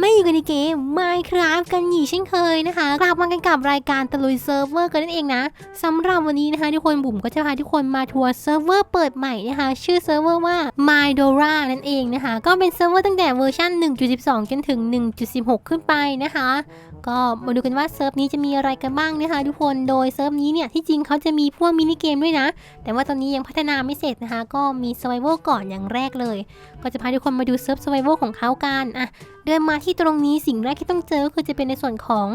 ไม่อยู่กันในเกม Minecraft กันอีกเช่นเคยนะคะกลับมากันกับรายการตะลุยเซิร์ฟเวอร์กันนั่นเองนะสำหรับวันนี้นะคะทุกคนบุ๋มก็จะพาทุกคนมาทัวร์เซิร์ฟเวอร์เปิดใหม่นะคะชื่อเซิร์ฟเวอร์ว่า Mydora นั่นเองนะคะ ก็เป็นเซิร์ฟเวอร์ตั้งแต่เวอร์ชัน1.12 จนถึง 1.16 ขึ้นไปนะคะ ก็มาดูกันว่าเซิร์ฟนี้จะมีอะไรกันบ้างนะคะทุกคนโดยเซิร์ฟนี้เนี่ยที่จริงเขาจะมีพวกมินิเกมด้วยนะ แต่ว่าตอนนี้ยังพัฒนาไม่เสร็จนะคะ ก็มี s u r v i v a l ก่อนอย่างแรกเลย ก็จะพาทุกคนมาดูเซิร์ฟ s u r v i v a l ของเขากันอะเดินมาที่ตรงนี้สิ่งแรกที่ต้องเจอก็คือจะเป็นในส่วนของ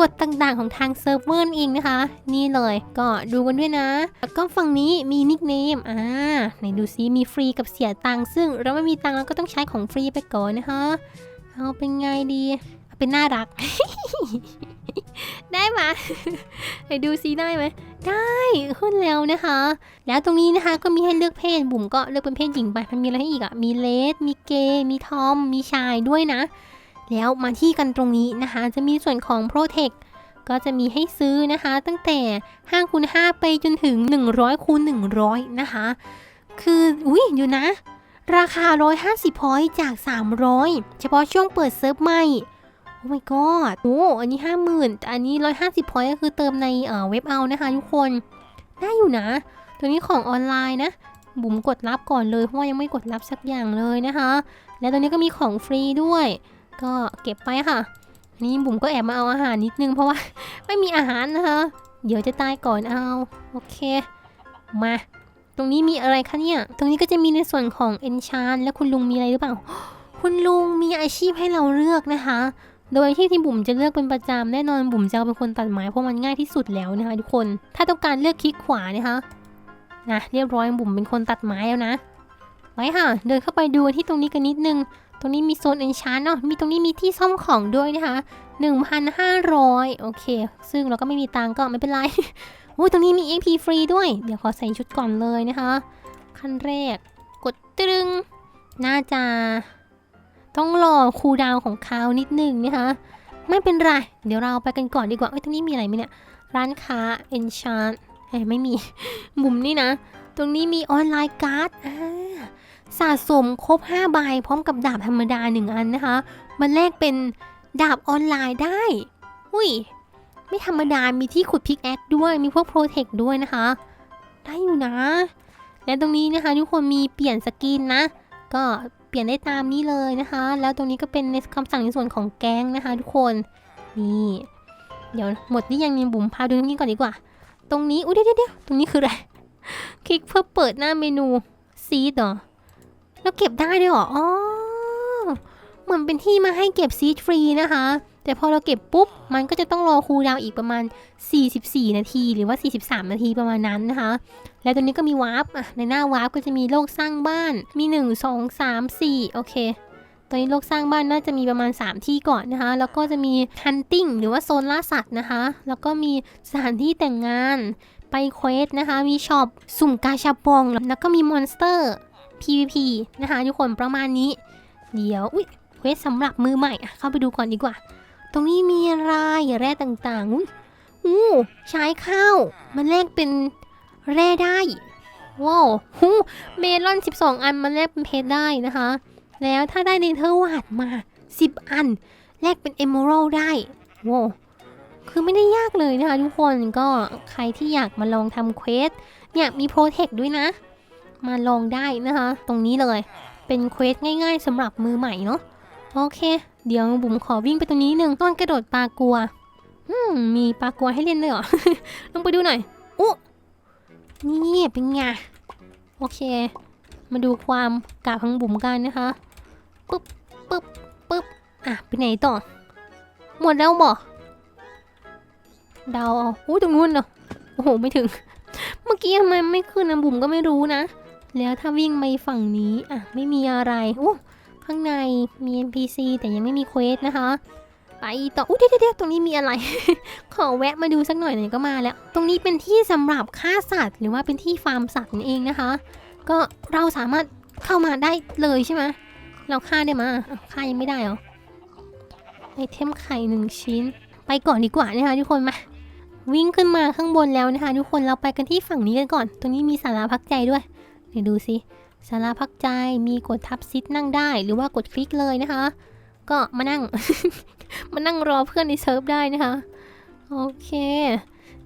กฎต่างๆของทางเซิร์ฟเวอร์นเองนะคะ นี่เลยก็ดูกันด้วยนะ แล้วก็ฝั่งนี้มีนิกเนมอ่าไหนดูซิมีฟรีกับเสียตังค์ซึ่งเราไม่มีตังค์เราก็ต้องใช้ของฟรีไปก่อนนะคะเอาเป็นไงดี เป็นน่ารัก ได้ไหมไหนดูซิได้ไหม ได้ขึ้นแล้วนะคะ แล้วตรงนี้นะคะก็มีให้เลือกเพศบุ๋มก็เลือกเป็นเพศหญิงไปมันมีอะไรให้อีกอะมีเลส มีเกย์ มีทอม มีชายด้วยนะ แล้วมาที่กันตรงนี้นะคะ จะมีส่วนของ Protect ก็จะมีให้ซื้อนะคะ ตั้งแต่5คูณ5ไปจนถึง 100คูณ100 นะคะ คืออุ้ยอยู่นะ ราคา 150พอยต์จาก 300 เฉพาะช่วงเปิดเซิร์ฟใหม่ อ้ my god โอ้อันนี้50,000แต่อันนี้150พอยต์ก็คือเติมในเอ่อเว็บเอานะคะทุกคนได้อยู่นะ ตัวนี้ของออนไลน์นะ บุ๋มกดรับก่อนเลยเพราะว่ายังไม่กดรับสักอย่างเลยนะคะ แล้วตัวนี้ก็มีของฟรีด้วย ก็เก็บไปค่ะนนี้บุ๋มก็แอบมาเอาอาหารนิดนึงเพราะว่า ไม่มีอาหารนะคะ เดี๋ยวจะตายก่อนเอา โอเค มา ตรงนี้มีอะไรคะเนี่ย ตรงนี้ก็จะมีในส่วนของ Enchant แล้วคุณลุงมีอะไรหรือเปล่า คุณลุงมีอาชีพให้เราเลือกนะคะ โดยที่ที่บุ๋มจะเลือกเป็นประจำแน่นอนบุ๋มจะเป็นคนตัดไม้เพราะมันง่ายที่สุดแล้วนะคะทุกคน ถ้าต้องการเลือกคลิกขวานะคะนะเรียบร้อยบุ๋มเป็นคนตัดไม้แล้วนะไว้ค่ะ เดินเข้าไปดูที่ตรงนี้กันนิดนึง ตรงนี้มีโซนเอนชานเนาะมีตรงนี้มีที่ซ่อมของด้วยนะคะ1,500 โอเค ซึ่งเราก็ไม่มีตังก็ไม่เป็นไรโอ้ยตรงนี้มี EP ฟรีด้วย เดี๋ยวขอใส่ชุดก่อนเลยนะคะ ขั้นแรก กดตึงน่าจะ ต้องรอคูลดาวของเขานิดนึงนะคะ ไม่เป็นไร เดี๋ยวเราไปกันก่อนดีกว่า เอ้ย ตรงนี้มีอะไรไหมเนี่ย ร้านค้า Enchant เอ้ไม่มี มุมนี่นะ ตรงนี้มีออนไลน์การ์ดสะสมครบ5ใบพร้อมกับดาบธรรมดา 1 อันนะคะ มันแลกเป็นดาบออนไลน์ได้ อุ้ย ไม่ธรรมดา มีที่ขุดพิกแอคด้วย มีพวกโปรเทคด้วยนะคะ ได้อยู่นะ และตรงนี้นะคะทุกคนมีเปลี่ยนสกินนะ ก็เปลี่ยนได้ตามนี้เลยนะคะ แล้วตรงนี้ก็เป็นในคำสั่งในส่วนของแก๊งนะคะ ทุกคน นี่ เดี๋ยวหมดนี่ยังมีบุ๋มพาดูตรงนี้ก่อนดีกว่า ตรงนี้ อุ้ยเดี๋ยวเดี๋ยวตรงนี้คืออะไร คลิกเพื่อเปิดหน้าเมนูซีดเหรอ แล้วเก็บได้ด้วยเหรอ อ๋อ เหมือนเป็นที่มาให้เก็บซีดฟรีนะคะ แต่พอเราเก็บปุ๊บ มันก็จะต้องรอคูลดาวอีกประมาณ 44 นาทีหรือว่า 43 นาทีประมาณนั้นนะคะ แล้วตัวนี้ก็มีวาร์ปในหน้าวาร์ปก็จะมีโลกสร้างบ้าน มี 1 2 3 4 โอเคตอนนี้โลกสร้างบ้านน่าจะมีประมาณ 3 ที่ก่อนนะคะ แล้วก็จะมี hunting หรือว่าโซนล่าสัตว์นะคะ แล้วก็มีสถานที่แต่งงาน ไปเควสนะคะ มีช็อป สุ่มกาชาปอง แล้วก็มีมอนสเตอร์ PVP นะคะ ทุกคนประมาณนี้ เดี๋ยว อุ๊ย เควสสำหรับมือใหม่เข้าไปดูก่อนดีกว่า ตรงนี้มีอะไรแร่ต่างๆอุ้ยอู้ใช้ข้าว มันแลกเป็นแร่ได้ว้าวหูเมลอน 12 อันมันแลกเป็นเพชรได้นะคะ แล้วถ้าได้เนเธอร์วาดมา 10 อัน แลกเป็นเอ e ม a l d ได้ว้าวคือไม่ได้ยากเลยนะคะทุกคนก็ใครที่อยากมาลองทำเควสเนี่ยมีโปรเทคด้วยนะ มาลองได้นะคะ ตรงนี้เลยเป็นเควสง่ายๆสำหรับมือใหม่เนาะโอเค เดี๋ยวบุ๋มขอวิ่งไปตรงนี้หนึ่งต้นกระโดดปลากัว อืมมีปลากัวให้เล่นด้วยเหรอลองไปดูหน่อยอุ๊นี่เป็นไง โอเค มาดูความกาบของบุ๋มกันนะคะ ปึ๊บปึ๊บปึ๊บ อะ ไปไหนต่อ หมดแล้วบ่เดาเอาอู้ตรงนู้นเนาะโอ้โห ไม่ถึง เมื่อกี้ทำไมไม่ขึ้นนะบุ๋มก็ไม่รู้นะ แล้วถ้าวิ่งไปฝั่งนี้ อะ ไม่มีอะไรอู้ ข้างในมี NPC แต่ยังไม่มีเควสนะคะ ไปต่อ อุ้ยเดี๋ยวเดี๋ยวตรงนี้มีอะไร ขอแวะมาดูสักหน่อยหน่อยก็มาแล้ว ตรงนี้เป็นที่สำหรับฆ่าสัตว์ หรือว่าเป็นที่ฟาร์มสัตว์นั่นเองนะคะ ก็เราสามารถเข้ามาได้เลยใช่ไหมเราฆ่าได้มาฆ่ายังไม่ได้เหรอ ไอเทมไข่หนึ่งชิ้น ไปก่อนดีกว่านะคะทุกคนมา วิ่งขึ้นมาข้างบนแล้วนะคะทุกคน เราไปกันที่ฝั่งนี้กันก่อน ตรงนี้มีสาราพักใจด้วย เดี๋ยวดูสิ สาราพักใจมีกดทับซิดนั่งได้ หรือว่ากดคลิกเลยนะคะ ก็มานั่ง มานั่งรอเพื่อนในเซิร์ฟได้นะคะ โอเค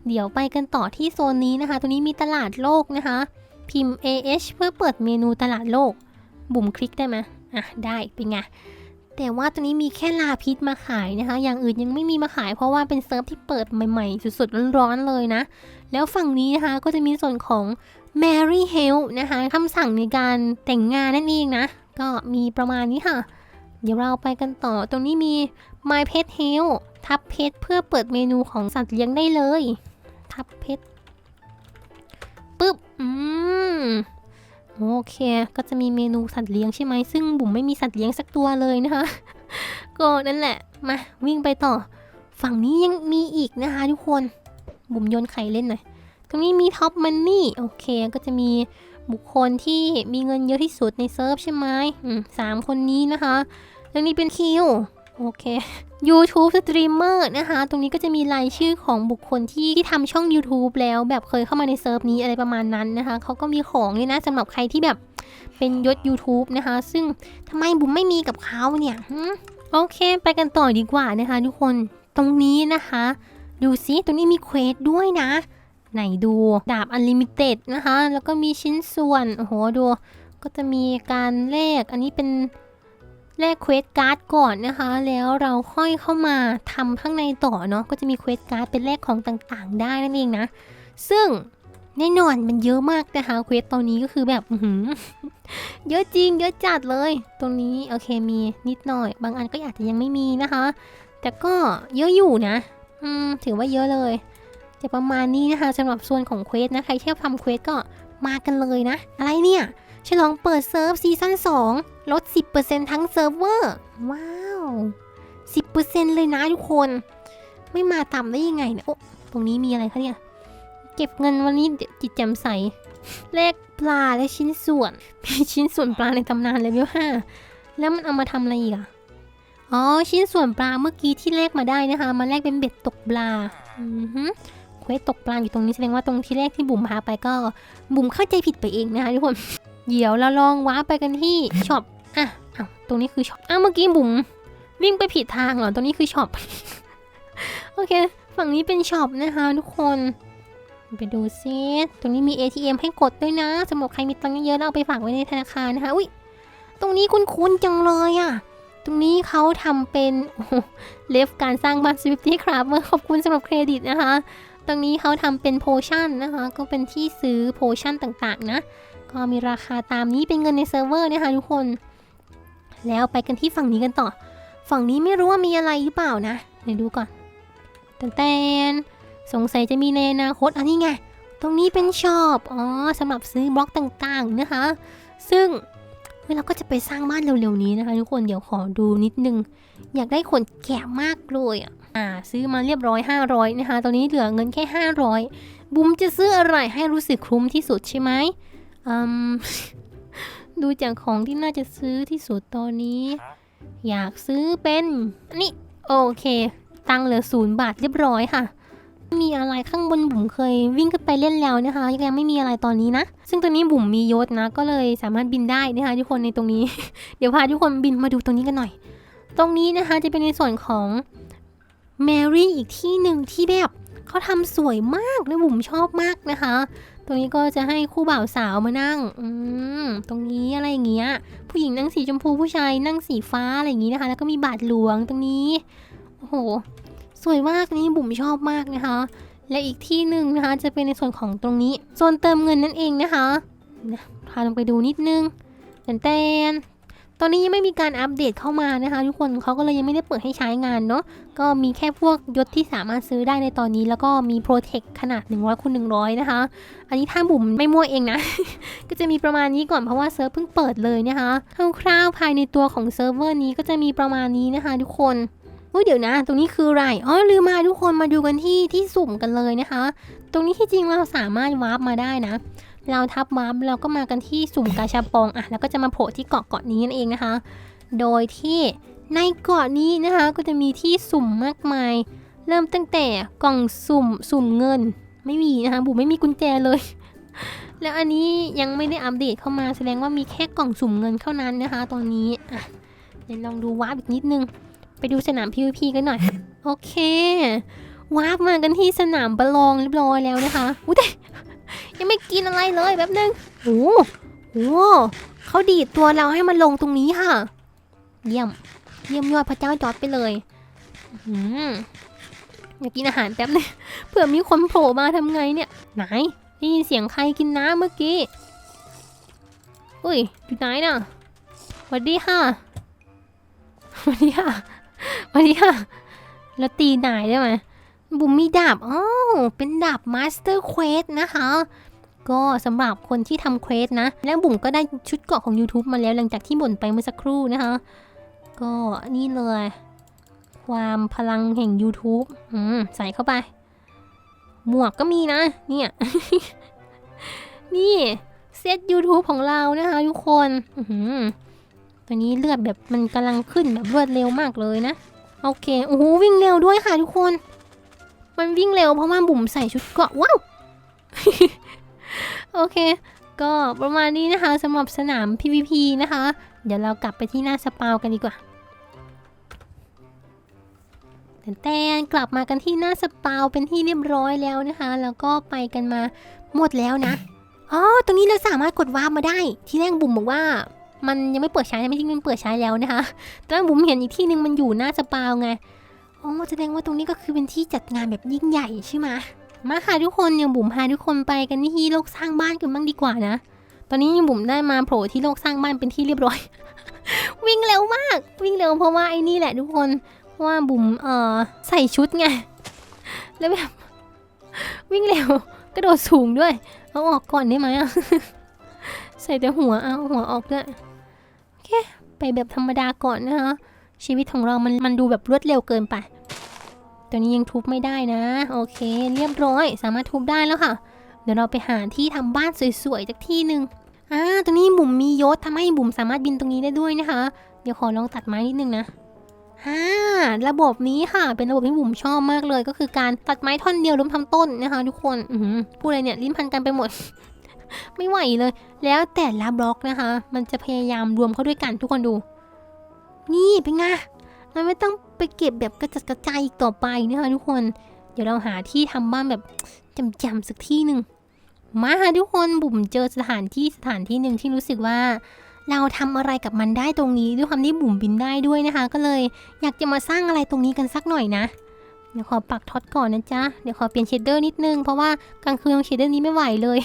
เดี๋ยวไปกันต่อที่โซนนี้นะคะ ตรงนี้มีตลาดโลกนะคะ พิมพ์ AH เพื่อเปิดเมนูตลาดโลก บุ่มคลิกได้ไหมอะ ได้ เป็นไง แต่ว่าตรงนี้มีแค่ลาพิษมาขายนะคะ อย่างอื่นยังไม่มีมาขายเพราะว่าเป็นเซิร์ฟที่เปิดใหม่ๆ สุดๆ ร้อนๆ เลยนะ แล้วฝั่งนี้นะคะก็จะมีส่วนของ Mary h e l นะคะคำสั่งในการแต่งงานนั่นเองนะ ก็มีประมาณนี้ค่ะ เดี๋ยวเราไปกันต่อตรงนี้มี My Pet Health ทับเพชรเพื่อเปิดเมนูของสัตว์เลี้ยงได้เลย ทับเพชรปึ๊บ อืม โอเค ก็จะมีเมนูสัตว์เลี้ยงใช่ไหม ซึ่งบุ๋มไม่มีสัตว์เลี้ยงสักตัวเลยนะคะ ก็นั่นแหละ มาวิ่งไปต่อ ฝั่งนี้ยังมีอีกนะคะทุกคน บุ๋มโยนไข่เล่นหน่อย ตรงนี้มีท็อปมันนี่โอเคก็จะมีบุคคลที่มีเงินเยอะที่สุดในเซิร์ฟใช่ไหมสามคนนี้นะคะแล้วนี่เป็นคิวโอเค YouTube Streamer นะคะ ตรงนี้ก็จะมีรายชื่อของบุคคลที่ที่ทำช่อง YouTube แล้วแบบเคยเข้ามาในเซิร์ฟนี้อะไรประมาณนั้นนะคะ เขาก็มีของนี่นะสำหรับใครที่แบบเป็นยศ YouTube นะคะ ซึ่งทำไมบุ๋มไม่มีกับเขาเนี่ยโอเค ไปกันต่อดีกว่านะคะทุกคน ตรงนี้นะคะ ดูซิตรงนี้มีเควสด้วยนะ ไหนดูดาบอันลิมิเต็ดนะคะ แล้วก็มีชิ้นส่วน โอ้โห ดู ก็จะมีการแลกอันนี้เป็นแลกเควสการ์ดก่อนนะคะ แล้วเราค่อยเข้ามาทำข้างในต่อเนาะ ก็จะมีเควสการ์ดเป็นแลกของต่างๆ ได้นั่นเองนะ ซึ่งแน่นอนมันเยอะมากนะคะเควสตอนนี้ก็คือแบบเยอะจริง เยอะจัดเลย ตรงนี้โอเคมีนิดหน่อย บางอันก็อาจจะยังไม่มีนะคะ แต่ก็เยอะอยู่นะ อืมถือว่าเยอะเลย จะประมาณนี้นะคะสำหรับส่วนของเควสนะใครชอบทำเควสก็มากันเลยนะ อะไรเนี่ย ฉลองเปิดเซิร์ฟซีซั่น2 ลด 10%ทั้งเซิร์ฟเวอร์ ว้าว 10%เลยนะทุกคน ไม่มาต่ำได้ยังไงเนี่ย โอ้ ตรงนี้มีอะไรคะเนี่ย เก็บเงินวันนี้จิตแจ่มใส แลกปลาและชิ้นส่วน มีชิ้นส่วนปลาในตำนานเลเวล5แล้วมันเอามาทำอะไรอีกอะอ๋อ ชิ้นส่วนปลาเมื่อกี้ที่แลกมาได้นะคะ มาแลกเป็นเบ็ดตกปลา อือฮึ ควสตกปลาอยู่ตรงนี้แสดงว่าตรงที่แรกที่บุ๋มพาไปก็ บุ๋มเข้าใจผิดไปเองนะคะทุกคนเดี๋ยวเราลองว้าไปกันที่ช็อปอะอ้าวตรงนี้คือช็อปอ้าวเมื่อกี้บุ๋มวิ่งไปผิดทางเหรอตรงนี้คือช็อปโอเค ฝั่งนี้เป็นช็อปนะคะทุกคนไปดูซิตรงนี้มี ATM ให้กดด้วยนะสำหรับใครมีตังค์เยอะๆเอาไปฝากไว้ในธนาคารนะคะอุ้ยตรงนี้คุ้นๆจังเลยอะ่ะ ตรงนี้เขาทำเป็นเลฟการสร้างบ้านสวิฟตี้ครับเมื่อขอบคุณสำหรับเครดิตนะคะ ตรงนี้เขาทำเป็นโพชั่นนะคะ ก็เป็นที่ซื้อโพชั่นต่างๆ นะ ก็มีราคาตามนี้เป็นเงินในเซิร์ฟเวอร์นะคะทุกคน แล้วไปกันที่ฝั่งนี้กันต่อ ฝั่งนี้ไม่รู้ว่ามีอะไรหรือเปล่านะเดี๋ยวดูก่อนแตนแตนสงสัยจะมีในอนาคตอันนี้ไง ตรงนี้เป็นช็อป อ๋อสำหรับซื้อบล็อกต่างๆนะคะ ซึ่งเฮ้ยเราก็จะไปสร้างบ้านเร็วๆนี้นะคะ ทุกคน เดี๋ยวขอดูนิดนึง อยากได้ขนแกะมากเลยอะ อ่าซื้อมาเรียบร้อย 500 นะคะ ตอนนี้เหลือเงินแค่ 500 บุมจะซื้ออะไรให้รู้สึกคุ้มที่สุดใช่ไหมอืมดูจากของที่น่าจะซื้อที่สุดตอนนี้ อยากซื้อเป็นนี่โอเค ตังค์เหลือศูนย์บาทเรียบร้อยค่ะ มีอะไรข้างบนบุ๋มเคยวิ่งขึ้นไปเล่นแล้วนะคะ ยังไม่มีอะไรตอนนี้นะ ซึ่งตอนนี้บุ๋มมียศนะ ก็เลยสามารถบินได้นะคะทุกคนในตรงนี้ เดี๋ยวพาทุกคนบินมาดูตรงนี้กันหน่อย ตรงนี้นะคะจะเป็นในส่วนของ แมรี่อีกที่หนึ่งที่แบบเขาทำสวยมากและบุ๋มชอบมากนะคะ ตรงนี้ก็จะให้คู่บ่าวสาวมานั่ง อืม ตรงนี้อะไรอย่างเงี้ย ผู้หญิงนั่งสีชมพูผู้ชายนั่งสีฟ้าอะไรอย่างงี้นะคะ แล้วก็มีบาทหลวงตรงนี้ โอ้โห สวยมากนี่บุ๋มชอบมากนะคะ และอีกที่หนึ่งนะคะจะเป็นในส่วนของตรงนี้ โซนเติมเงินนั่นเองนะคะพาลงไปดูนิดนึงแตน ตอนนี้ยังไม่มีการอัปเดตเข้ามานะคะ ทุกคนเขาก็เลยยังไม่ได้เปิดให้ใช้งานเนาะก็มีแค่พวกยศที่สามารถซื้อได้ในตอนนี้ แล้วก็มีโปรเทคขนาด 100คูณ100 นะคะ อันนี้ถ้าบุ๋มไม่มั่วเองนะ ก็จะมีประมาณนี้ก่อนเพราะว่าเซิร์ฟเพิ่งเปิดเลยนะคะคร่าวๆภายในตัวของเซิร์ฟเวอร์นี้ก็จะมีประมาณนี้นะคะ ทุกคนอุ้ยเดี๋ยวนะ ตรงนี้คืออะไรอ๋อลืมมาทุกคนมาดูกันที่ที่สุ่มกันเลยนะคะ ตรงนี้ที่จริงเราสามารถวาร์ปมาได้นะ เราทับวาร์เราก็มากันที่สุ่มกาชาปองอะแล้วก็จะมาโผล่ที่เกาะเกาะนี้นั่นเองนะคะ โดยที่ในเกาะนี้นะคะก็จะมีที่สุ่มมากมาย เริ่มตั้งแต่กล่องสุ่มสุ่มเงิน ไม่มีนะคะบุ๋มไม่มีกุญแจเลย แล้วอันนี้ยังไม่ได้อัปเดตเข้ามาแสดงว่ามีแค่กล่องสุ่มเงินเท่านั้นนะคะตอนนี้อะเดี๋ยวลองดูวาร์ปอีกนิดนึง ไปดูสนาม PVP กันหน่อย โอเควาร์ปมากันที่สนามประลองเรียบร้อยแล้วนะคะอุ้ย ยังไม่กินอะไรเลยแป๊บนึงโอ้โหเขาดีดตัวเราให้มันลงตรงนี้ค่ะ เยี่ยม เยี่ยมยอดพระเจ้าจอดไปเลยอืมอยากกินอาหารแป๊บนึงเผื่อมีคนโผล่มาทำไงเนี่ย ไหนได้ยินเสียงใครกินน้ำเมื่อกี้ อุ้ยอยู่ไหนน่ะสวัสดีค่ะสวัสดีค่ะสวัสดีค่ะแล้วตีนายได้ไหม บุ๋มมีดาบอ๋อเป็นดาบมาสเตอร์เควสนะคะ ก็สำหรับคนที่ทำเควสนะ แล้วบุ๋มก็ได้ชุดเกราะของ YouTube มาแล้วหลังจากที่บ่นไปเมื่อสักครู่นะคะ ก็นี่เลย ความพลังแห่ง YouTube อืมใส่เข้าไป หมวกก็มีนะ เนี่ย นี่เซต YouTube ของเรานะคะทุกคนอือหือตัวนี้เลือดแบบมันกำลังขึ้นแบบรวดเร็วมากเลยนะ โอเค โอ้โหวิ่งเร็วด้วยค่ะทุกคน มันวิ่งเร็วเพราะว่าบุ๋มใส่ชุดเกาะว้าว โอเค ก็ประมาณนี้นะคะสำหรับสนาม PVP นะคะ เดี๋ยวเรากลับไปที่หน้าสปาวกันดีกว่าแต่นกลับมากันที่หน้าสปาวเป็นที่เรียบร้อยแล้วนะคะ แล้วก็ไปกันมาหมดแล้วนะอ๋อตรงนี้เราสามารถกดวาร์ปมาได้ ที่แรกบุ๋มบอกว่า มันยังไม่เปิดใช้ไม่ใช่มันเปิดใช้แล้วนะคะแตอนนั้นบุ๋มเห็นอีกที่หนึ่งมันอยู่หน้าสปาวไง โอ๋อแสดงว่าตรงนี้ก็คือเป็นที่จัดงานแบบยิ่งใหญ่ใช่ไหมมาค่ะทุกคนอย่างบุ๋มพาทุกคนไปกันที่โลกสร้างบ้านกันบ้างดีกว่านะ ตอนนี้ยังบุ๋มได้มาโผล่ที่โลกสร้างบ้านเป็นที่เรียบร้อย วิ่งเร็วมาก วิ่งเร็วเพราะว่าไอ้นี่แหละทุกคนเพราะว่าบุ๋มเอ่อใส่ชุดไง แล้วแบบวิ่งเร็วกระโดดสูงด้วย เอาออกก่อนได้ไหมอะใส่แต่หัวเอาหัวออกด้วยโอเคไปแบบธรรมดาก่อนนะคะ ชีวิตของเรามันมันดูแบบรวดเร็วเกินไป ตัวนี้ยังทุบไม่ได้นะ โอเค เรียบร้อย สามารถทุบได้แล้วค่ะ เดี๋ยวเราไปหาที่ทำบ้านสวยๆจากที่หนึ่งอ่าตรงนี้บุ๋มมียศทำให้บุ๋มสามารถบินตรงนี้ได้ด้วยนะคะ เดี๋ยวขอลองตัดไม้นิดนึงนะอ่าระบบนี้ค่ะ เป็นระบบที่บุ๋มชอบมากเลย ก็คือการตัดไม้ท่อนเดียวล้มทำต้นนะคะ ทุกคนอืพูดอะไรเนี่ยลิ้นพันกันไปหมด ไม่ไหวเลย แล้วแต่ละบล็อกนะคะ มันจะพยายามรวมเข้าด้วยกันทุกคนดู นี่เป็นไงเราไม่ต้องไปเก็บแบบกระจัดกระจายอีกต่อไปนะคะทุกคน เดี๋ยวเราหาที่ทำบ้านแบบจำๆสักที่หนึ่งมาค่ะทุกคนบุ๋มเจอสถานที่สถานที่หนึ่งที่รู้สึกว่า เราทำอะไรกับมันได้ตรงนี้ด้วยความที่บุ๋มบินได้ด้วยนะคะ ก็เลยอยากจะมาสร้างอะไรตรงนี้กันสักหน่อยนะ เดี๋ยวขอปักท็อตก่อนนะจ๊ะ เดี๋ยวขอเปลี่ยนเชดเดอร์นิดนึง เพราะว่ากลางคืนเชดเดอร์นี้ไม่ไหวเลย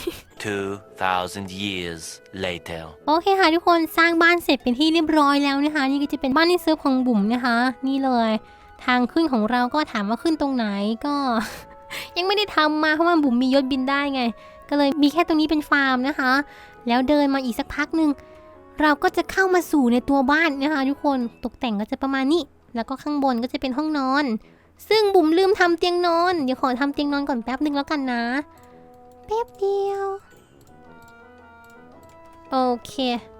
2,000 years later. โอเคค่ะทุกคนสร้างบ้านเสร็จเป็นที่เรียบร้อยแล้วนะคะ นี่ก็จะเป็นบ้านในเซิร์ฟของบุ๋มนะคะ นี่เลย ทางขึ้นของเราก็ถามว่าขึ้นตรงไหนก็ ยังไม่ได้ทำมาเพราะว่าบุ๋มมียศบินได้ไง ก็เลยมีแค่ตรงนี้เป็นฟาร์มนะคะ แล้วเดินมาอีกสักพักหนึ่งเราก็จะเข้ามาสู่ในตัวบ้านนะคะ ทุกคนตกแต่งก็จะประมาณนี้ แล้วก็ข้างบนก็จะเป็นห้องนอน ซึ่งบุ๋มลืมทำเตียงนอน เดี๋ยวขอทำเตียงนอนก่อนแป๊บหนึ่งแล้วกันนะ แป๊บเดียว โอเค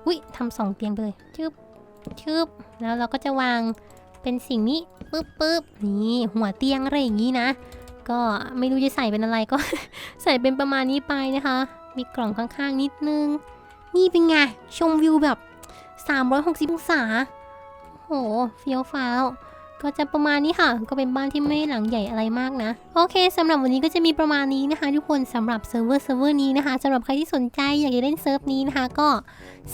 อุ้ยทำสองเตียงไปเลยชึบชึบแล้วเราก็จะวางเป็นสิ่งนี้ปึ๊บปึ๊บนี่หัวเตียงอะไรอย่างนี้นะ ก็ไม่รู้จะใส่เป็นอะไรก็ ใส่เป็นประมาณนี้ไปนะคะ มีกล่องข้างๆนิดนึง นี่เป็นไงชมวิวแบบ 360องศาโอ้โหเฟี้ยวฟ้าว ก็จะประมาณนี้ค่ะ ก็เป็นบ้านที่ไม่หลังใหญ่อะไรมากนะ โอเคสำหรับวันนี้ก็จะมีประมาณนี้นะคะ ทุกคนสำหรับเซิร์ฟเวอร์เซิร์ฟเวอร์นี้นะคะสำหรับใครที่สนใจอยากจะเล่นเซิร์ฟนี้นะคะ ก็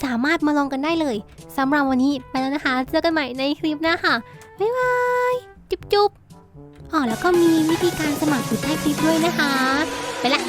สามารถมาลองกันได้เลยสำหรับวันนี้ไปแล้วนะคะ เจอกันใหม่ในคลิปหน้าค่ะบ๊ายบายจุ๊บจุ๊บอ๋อแล้วก็มีวิธีการสมัครอยู่ใต้คลิปด้วยนะคะ ไปละ